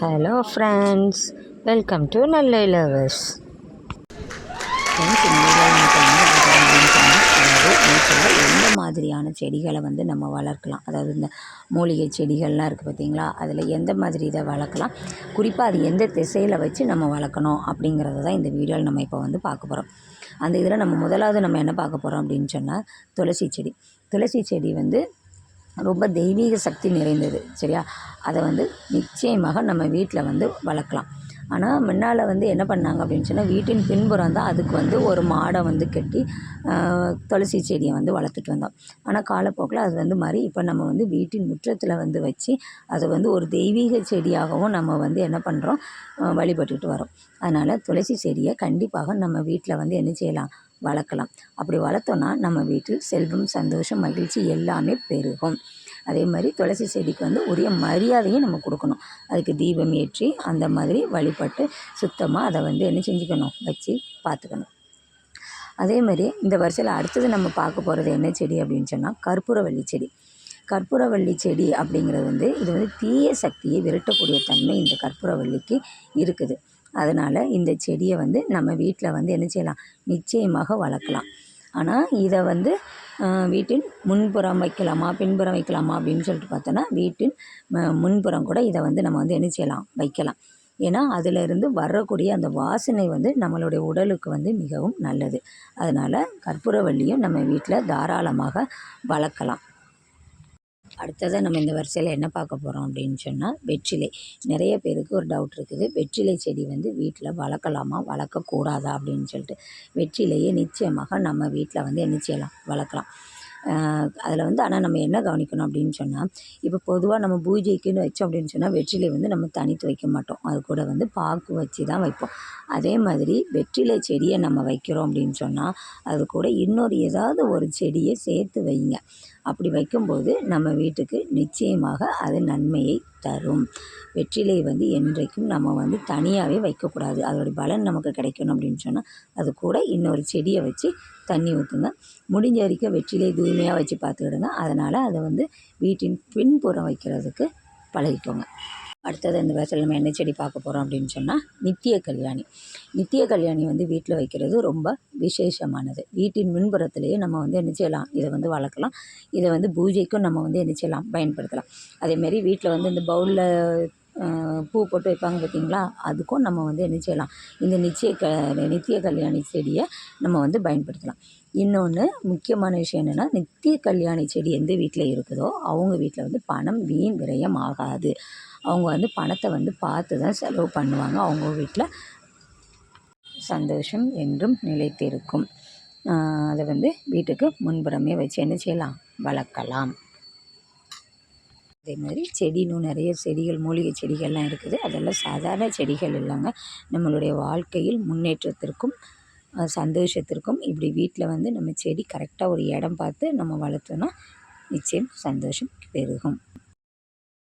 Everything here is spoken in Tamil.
ஹலோ ஃப்ரெண்ட்ஸ் வெல்கம் டு நல்ல லவர்ஸ் வீட்டில் எந்த மாதிரியான செடிகளை வந்து நம்ம வளர்க்கலாம்? அதாவது இந்த மூலிகை செடிகள்லாம் இருக்குது பார்த்தீங்களா? அதில் எந்த மாதிரி இதை வளர்க்கலாம்? குறிப்பாக அது எந்த திசையில் வச்சு நம்ம வளர்க்கணும் அப்படிங்கிறத தான் இந்த வீடியோவில் நம்ம இப்போ வந்து பார்க்க போகிறோம் அந்த இதில் நம்ம முதலாவது நம்ம என்ன பார்க்க போகிறோம் அப்படின்னு சொன்னால் துளசி செடி. துளசி செடி வந்து ரொம்ப தெய்வீக சக்தி நிறைந்தது சரியா? அதை வந்து நிச்சயமாக நம்ம வீட்டில் வந்து வளர்க்கலாம். ஆனால் முன்னால் வந்து என்ன பண்ணாங்க அப்படின்னு சொன்னால் வீட்டின் பின்புறம் தான் அதுக்கு வந்து ஒரு மாடை வந்து கட்டி துளசி செடியை வந்து வளர்த்துட்டு வந்தோம். ஆனால் காலப்போக்கில் அது வந்து மாதிரி இப்போ நம்ம வந்து வீட்டின் முற்றத்தில் வந்து வச்சு அதை வந்து ஒரு தெய்வீக செடியாகவும் நம்ம வந்து என்ன பண்ணுறோம் வழிபட்டுட்டு வரோம். அதனால் துளசி செடியை கண்டிப்பாக நம்ம வீட்டில் வந்து என்ன செய்யலாம் வளர்க்கலாம். அப்படி வளர்த்தோன்னா நம்ம வீட்டில் செல்வம் சந்தோஷம் மகிழ்ச்சி எல்லாமே பெருகும். அதே மாதிரி துளசி செடிக்கு வந்து உரிய மரியாதையும் நம்ம கொடுக்கணும். அதுக்கு தீபம் ஏற்றி அந்த மாதிரி வழிபட்டு சுத்தமாக அதை வந்து என்ன செஞ்சுக்கணும்? வச்சு பார்த்துக்கணும். அதே மாதிரி இந்த வருஷத்தில் அடுத்தது நம்ம பார்க்க போகிறது என்ன செடி அப்படின்னு சொன்னால் கற்பூரவள்ளி செடி. கற்பூரவள்ளி செடி அப்படிங்கிறது வந்து இது வந்து தீய சக்தியை விரட்டக்கூடிய தன்மை இந்த கற்பூரவள்ளிக்கு இருக்குது. அதனால் இந்த செடியை வந்து நம்ம வீட்டில் வந்து என்ன செய்யலாம்? நிச்சயமாக வளர்க்கலாம். ஆனால் இதை வந்து வீட்டின் முன்புறம் வைக்கலாமா பின்புறம் வைக்கலாமா அப்படின்னு சொல்லிட்டு பார்த்தோன்னா வீட்டின் முன்புறம் கூட இதை வந்து நம்ம வந்து என்ன செய்யலாம்? வைக்கலாம். ஏன்னா அதிலிருந்து வரக்கூடிய அந்த வாசனை வந்து நம்மளுடைய உடலுக்கு வந்து மிகவும் நல்லது. அதனால் கற்பூரவள்ளியும் நம்ம வீட்டில் தாராளமாக வளர்க்கலாம். அடுத்ததாக நம்ம இந்த வரிசையில் என்ன பார்க்க போகிறோம் அப்படின்னு சொன்னால் வெற்றிலை. நிறைய பேருக்கு ஒரு டவுட் இருக்குது. வெற்றிலை செடி வந்து வீட்டில் வளர்க்கலாமா வளர்க்கக்கூடாதா அப்படின்னு சொல்லிட்டு. வெற்றிலையை நிச்சயமாக நம்ம வீட்டில் வந்து என்ன செய்யலாம்? வளர்க்கலாம். அதில் வந்து ஆனால் நம்ம என்ன கவனிக்கணும் அப்படின்னு சொன்னால் இப்போ பொதுவாக நம்ம பூஜைக்குன்னு வச்சோம் அப்படின்னு சொன்னால் வெற்றிலை வந்து நம்ம தனித்து வைக்க மாட்டோம். அது கூட வந்து பாக்கு வச்சு தான் வைப்போம். அதே மாதிரி வெற்றிலை செடியை நம்ம வைக்கிறோம் அப்படின்னு சொன்னால் அது கூட இன்னொரு ஏதாவது ஒரு செடியை சேர்த்து வைங்க. அப்படி வைக்கும்போது நம்ம வீட்டுக்கு நிச்சயமாக அது நன்மையை தரும். வெற்றிலை வந்து என்றைக்கும் நம்ம வந்து தனியாகவே வைக்கக்கூடாது. அதோடைய பலன் நமக்கு கிடைக்கணும் அப்படின்னு சொன்னால் அது கூட இன்னொரு செடியை வச்சு தண்ணி ஊற்றுங்க முடிஞ்ச வரைக்கும் வெற்றிலை தூய்மையாக வச்சு பார்த்துக்கிடுங்க. அதனால் அதை வந்து வீட்டின் பின்புறம் வைக்கிறதுக்கு பழகிக்கோங்க. அடுத்தது இந்த வயசில் நம்ம என்ன செடி பார்க்க போகிறோம் அப்படின்னு சொன்னால் நித்திய கல்யாணி. நித்திய கல்யாணி வந்து வீட்டில் வைக்கிறது ரொம்ப விசேஷமானது. வீட்டின் முன்புறத்துலேயே நம்ம வந்து என்ன செய்யலாம்? இதை வந்து வளர்க்கலாம். இதை வந்து பூஜைக்கும் நம்ம வந்து என்ன செய்யலாம்? பயன்படுத்தலாம். அதேமாரி வீட்டில் வந்து இந்த பவுலில் பூ போட்டு வைப்பாங்க பார்த்தீங்களா? அதுக்கும் நம்ம வந்து என்ன செய்யலாம்? இந்த நிச்சய க நித்திய கல்யாணி செடியை நம்ம வந்து பயன்படுத்தலாம். இன்னொன்று முக்கியமான விஷயம் என்னென்னா நித்திய கல்யாணி செடி எந்த வீட்டில் இருக்குதோ அவங்க வீட்டில் வந்து பணம் வீண் விரயம் ஆகாது. அவங்க வந்து பணத்தை வந்து பார்த்து தான் செலவு பண்ணுவாங்க. அவங்க வீட்டில் சந்தோஷம் என்றும் நிலைத்திருக்கும். அதை வந்து வீட்டுக்கு முன்புறமே வச்சு என்ன செய்யலாம்? வளர்க்கலாம். அதே மாதிரி செடி இன்னும் நிறைய செடிகள் மூலிகை செடிகள்லாம் இருக்குது. அதெல்லாம் சாதாரண செடிகள் இல்லைங்க. நம்மளுடைய வாழ்க்கையில் முன்னேற்றத்திற்கும் சந்தோஷத்திற்கும் இப்படி வீட்டில் வந்து நம்ம செடி கரெக்டாக ஒரு இடம் பார்த்து நம்ம வளர்த்தோன்னா நிச்சயம் சந்தோஷம் பெருகும்.